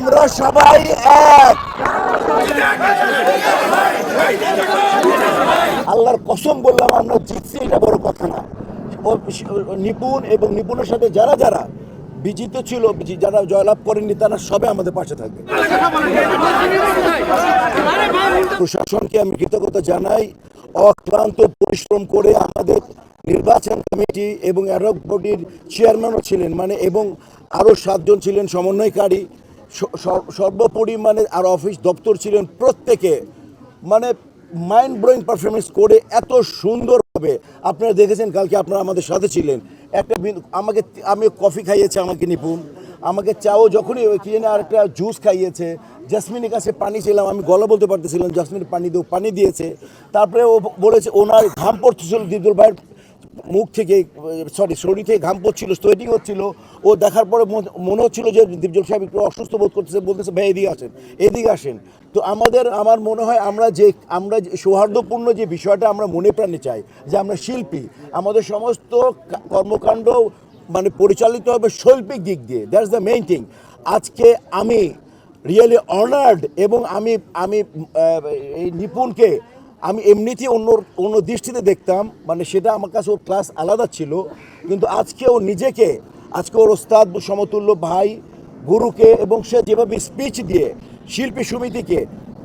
আমরা সবাই এক। আল্লাহর কসম বললাম, আমরা জিতছি, এটা বড় কথা না। নিপুণ এবং নিপুণের সাথে যারা যারা বিজিত ছিল যারা জয়লাভ করেননি, তারা সবে আমাদের পাশে থাকবে। প্রশাসনকে আমি কৃতজ্ঞতা জানাই। অক্লান্ত পরিশ্রম করে আমাদের নির্বাচন কমিটি এবং অ্যাডক বডির চেয়ারম্যানও ছিলেন মানে এবং আরও সাতজন ছিলেন সমন্বয়কারী। সর্বোপরি মানে আর অফিস দপ্তর ছিলেন প্রত্যেকে। মানে মাইন্ড ব্লোয়িং পারফরমেন্স করে এত সুন্দরভাবে আপনারা দেখেছেন, কালকে আপনারা আমাদের সাথে ছিলেন। একটা আমাকে আমি কফি খাইয়েছে আমাকে, নিপুণ। আমাকে চাও যখনই কি জানি আর একটা জুস খাইয়েছে। জাসমিনের কাছে পানি ছিলাম, আমি গলা বলতে পারতেছিলাম, জাসমিন, পানি দিও পানি দিয়েছে। তারপরে ও বলেছে, ওনার ঘাম পড়তেছিল, দিদুল ভাইয়ের মুখ থেকে সরি শরীর থেকে ঘাম পড়ছিল সোয়েটিং হচ্ছিল। ও দেখার পরে মনে- হচ্ছিল যে দীপজল সাহেব একটু অসুস্থ বোধ করতেছে, বলতেছে, ভাই, এদিকে আসেন এদিকে আসেন। তো আমাদের, আমার মনে হয় আমরা যে, আমরা সৌহার্দ্যপূর্ণ যে বিষয়টা আমরা মনে প্রাণে চাই, যে আমরা শিল্পী, আমাদের সমস্ত কর্মকাণ্ড মানে পরিচালিত হবে শৈল্পিক দিক দিয়ে দ্যাটস দ্য মেইন থিং আজকে আমি রিয়েলি অনার্ড এবং আমি আমি এই নিপুণকে আমি এমনিতেই অন্য অন্য দৃষ্টিতে দেখতাম মানে সেটা আমার কাছে ওর ক্লাস আলাদা ছিল কিন্তু আজকে ও নিজেকে আজকে ওর ওস্তাদ সমতুল্য ভাই গুরুকে এবং সে যেভাবে স্পিচ দিয়ে শিল্পী সমিতিকে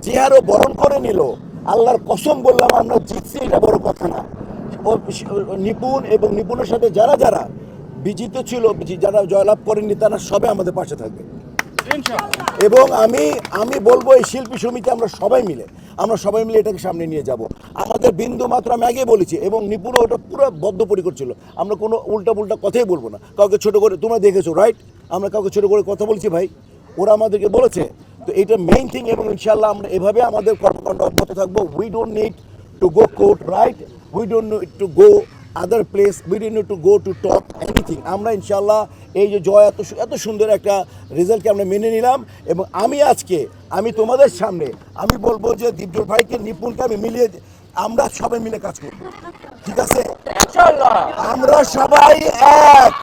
যে হারে বরণ করে নিল আল্লাহর কসম বললাম আমরা জিতছি এটা বড় কথা না। নিপুণ এবং নিপুণের সাথে যারা যারা বিজিত ছিল যারা জয়লাভ করেননি তারা সবাই আমাদের পাশে থাকবে। এবং আমি আমি বলব এই শিল্পী সমিতি আমরা সবাই মিলে আমরা সবাই মিলে এটাকে সামনে নিয়ে যাব। আমাদের বিন্দু মাত্র আমি আগে বলেছি এবং নিপুণ ওটা পুরো বদ্ধপরিকর ছিল আমরা কোনো উল্টা পুল্টা কথাই বলব না। কাউকে ছোটো করে, তোমরা দেখেছ রাইট আমরা কাউকে ছোটো করে কথা বলছি ভাই। ওরা আমাদেরকে বলেছে। তো এটা মেইন থিং এবং ইনশাল্লাহ আমরা এভাবে আমাদের কর্মকাণ্ড অব্যাহত থাকব। We don't need to go court right we don't need to go other place we dean to go to top anything আমরা ইনশাল্লাহ এই যে জয় এত এত সুন্দর একটা রেজাল্টকে আমরা মেনে নিলাম এবং আমি আজকে আমি তোমাদের সামনে আমি বলব যে দীপজোর ভাইকে নিপুণকে আমি মিলিয়ে আমরা সবাই মিলে কাজ করব। ঠিক আছে? আমরা সবাই এক।